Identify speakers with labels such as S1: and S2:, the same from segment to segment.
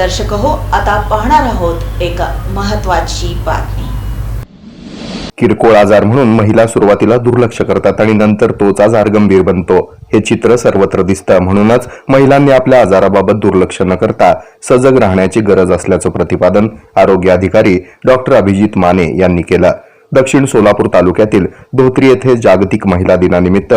S1: दर्शक हो. आता पाहणार आहोत एक महत्वाची बातमी.
S2: किरकोळ आजार म्हणून महिला सुरुवातीला दुर्लक्ष करतात आणि नंतर तोच आजार गंभीर बनतो. हे चित्र सर्वत्र दिसतं. म्हणूनच महिलांनी आपल्या आजाराबाबत दुर्लक्ष न करता सजग राहण्याची गरज असल्याचं प्रतिपादन आरोग्य अधिकारी डॉक्टर अभिजित माने यांनी केलं. दक्षिण सोलापूर तालुक्यातील धोत्री येथे जागतिक महिला दिनानिमित्त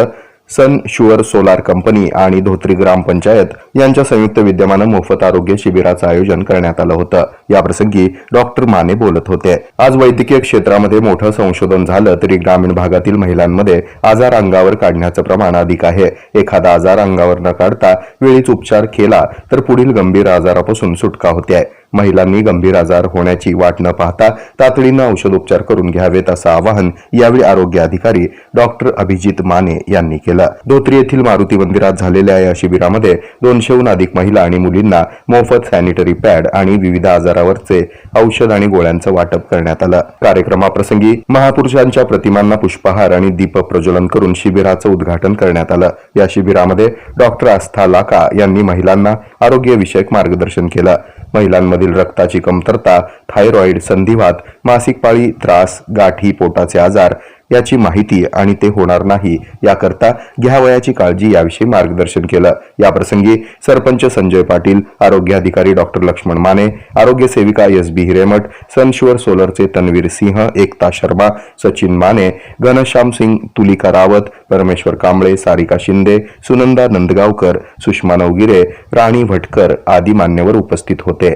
S2: सन शुअर सोलार कंपनी आणि धोत्री ग्रामपंचायत यांच्या संयुक्त विद्यमानं मोफत आरोग्य शिबिराचं आयोजन करण्यात आलं होतं. याप्रसंगी डॉक्टर माने बोलत होते. आज वैद्यकीय क्षेत्रामध्ये मोठं संशोधन झालं तरी ग्रामीण भागातील महिलांमध्ये आजार अंगावर काढण्याचं प्रमाण अधिक आहे. एखादा आजार अंगावर न काढता वेळीच उपचार केला तर पुढील गंभीर आजारापासून सुटका होते. महिलांनी गंभीर आजार होण्याची वाट न पाहता तातडीनं औषधोपचार करून घ्यावेत असं आवाहन यावेळी आरोग्य अधिकारी डॉक्टर अभिजित माने यांनी केलं. धोत्री येथील मारुती मंदिरात झालेल्या या शिबिरामध्ये दोनशेहून अधिक महिला आणि मुलींना मोफत सॅनिटरी पॅड आणि विविध आजारावरचे औषध आणि गोळ्यांचं वाटप करण्यात आलं. कार्यक्रमाप्रसंगी महापुरुषांच्या प्रतिमांना पुष्पहार आणि दीप प्रज्वलन करून शिबिराचं उद्घाटन करण्यात आलं. या शिबिरामध्ये डॉक्टर आस्था लाका यांनी महिलांना आरोग्यविषयक मार्गदर्शन केलं. महिलांमध्ये महिलांमधील रक्ताची कमतरता थायरॉइड संधिवात मासिक पाळी त्रास गाठी पोटाचे आजार याची माहिती आणि ते होणार नाही याकरता घ्यावयाची काळजी याविषयी मार्गदर्शन केलं. याप्रसंगी सरपंच संजय पाटील आरोग्य अधिकारी डॉक्टर लक्ष्मण माने आरोग्य सेविका एस बी हिरेमठ सनशुअर सोलरचे तन्वीर सिंह एकता शर्मा सचिन माने घनश्याम सिंग तुलिका रावत परमेश्वर कांबळे सारिका शिंदे सुनंदा नंदगावकर सुषमा नवगिरे राणी भटकर आदी मान्यवर उपस्थित होते.